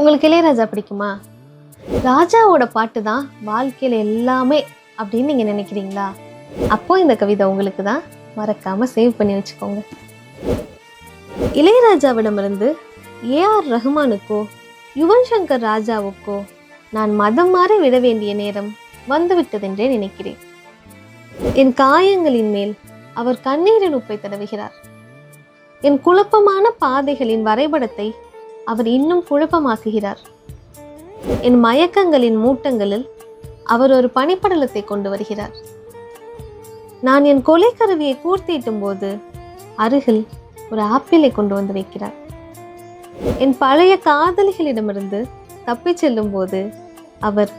உங்களுக்கு இளையராஜா பிடிக்குமா? ராஜாவோட பாட்டு தான் வாழ்க்கையில் எல்லாமே அப்படின்னு நீங்கள் நினைக்கிறீங்களா? அப்போ இந்த கவிதை உங்களுக்கு தான் மறக்காமல் சேவ் பண்ணி வச்சுக்கோங்க. இளையராஜாவிடமிருந்து ஏஆர் ரஹ்மானுக்கோ யுவன் சங்கர் ராஜாவுக்கோ நான் மதம் மாற விட வேண்டிய நேரம் வந்துவிட்டதென்றே நினைக்கிறேன். என் காயங்களின் மேல் அவர் கண்ணீரின் உப்பை தடவுகிறார். என் குழப்பமான பாதைகளின் வரைபடத்தை அவர் இன்னும் குழப்பமாக்குகிறார். என் மயக்கங்களின் மூட்டங்களில் அவர் ஒரு பனிப்படலத்தை கொண்டு வருகிறார். நான் என் கொலைக்கருவியை கூர்த்திட்டும் போது அருகில் ஒரு ஆப்பிளை கொண்டு வந்து வைக்கிறார். என் பழைய காதலிகளிடமிருந்து தப்பிச் செல்லும் போது அவர்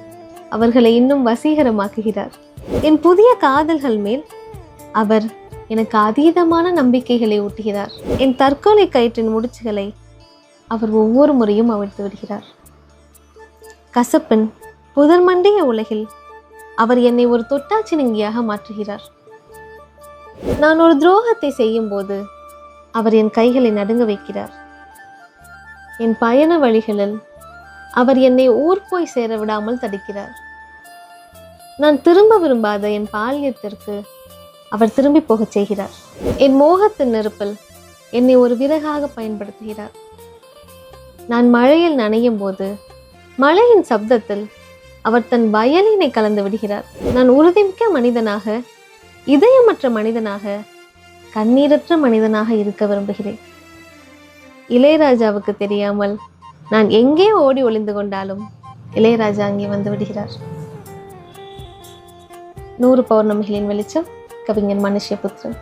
அவர்களை இன்னும் வசீகரமாக்குகிறார். என் புதிய காதல்கள் மேல் அவர் எனக்கு அதீதமான நம்பிக்கைகளை ஊட்டுகிறார். என் தற்கொலை கயிற்றின் முடிச்சுகளை அவர் ஒவ்வொரு முறையும் அவிழ்த்து விடுகிறார். கசப்பின் புதர்மண்டிய உலகில் அவர் என்னை ஒரு தொட்டாச்சினுங்கியாக மாற்றுகிறார். நான் ஒரு துரோகத்தை செய்யும்போது அவர் என் கைகளை நடுங்க வைக்கிறார். என் பயண வழிகளில் அவர் என்னை ஊர் போய் சேர விடாமல் தடுக்கிறார். நான் திரும்ப விரும்பாத என் பால்யத்திற்கு அவர் திரும்பி போகச் செய்கிறார். என் மோகத்தின் நெருப்பில் என்னை ஒரு விறகாக பயன்படுத்துகிறார். நான் மழையில் நனையும் போது மழையின் சப்தத்தில் அவர் தன் வயலினை கலந்து விடுகிறார். நான் உறுதிமிக்க மனிதனாக இதயமற்ற மனிதனாக கண்ணீரற்ற மனிதனாக இருக்க விரும்புகிறேன். இளையராஜாவுக்கு தெரியாமல் நான் எங்கே ஓடி ஒளிந்து கொண்டாலும் இளையராஜா அங்கே வந்து விடுகிறார். நூறு பௌர்ணமிகளின் வெளிச்சம் கவிஞர் மனுஷ்யபுத்திரன்.